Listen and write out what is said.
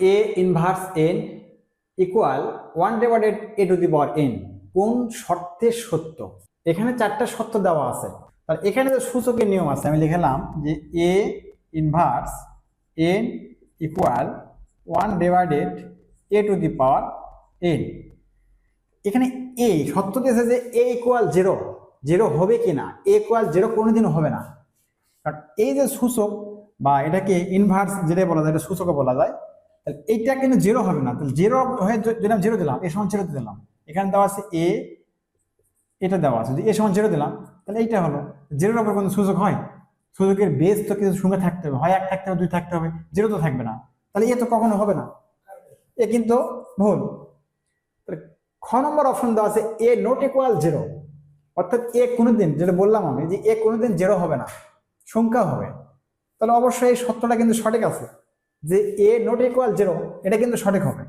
A inverse N equal one divided A to the power N কোন শর্তে সত্য? এখানে চারটা সত্য দেওয়া আছে। তাহলে এখানে যে সূচকের নিয়ম আছে, আমি লিখলাম যে A inverse N equal one divided A to the power N এখানে এ সত্য দিয়েছে যে এ ইকুয়াল জিরো জিরো হবে কি না? এ ইকুয়াল জিরো কোনোদিনও হবে না। কারণ এই যে সূচক, বা এটাকে ইনভার্স যেটা বলা যায়, এটা সূচকও বলা যায়। তাহলে এইটা কিন্তু জিরো হবে না। তাহলে জিরো হয়ে দিলাম জিরো দিলাম, এ সমান জিরো দিলাম। এখানে দেওয়া আছে এ এটা দেওয়া আছে। যদি এ সমান জিরো দিলাম, তাহলে এইটা হলো। জিরোর ওপর কোনো সূচক হয়? সূচকের বেস তো কিছু সংখ্যা থাকতে হবে। হয় এক থাকতে হবে, দুই থাকতে হবে জিরো তো থাকবে না। তাহলে এ তো কখনো হবে না। এ কিন্তু ভুল। খ নম্বর অপশন দেওয়া আছে এ নট ইকুয়াল জিরো অর্থাৎ এ কোনোদিন, যেটা বললাম আমি, যে এ কোনোদিন জিরো হবে না। সংখ্যা হবে। তাহলে অবশ্যই এই সত্যটা কিন্তু সঠিক আছে। যে এ নট ইকুয়াল জিরো এটা কিন্তু সঠিক হবে।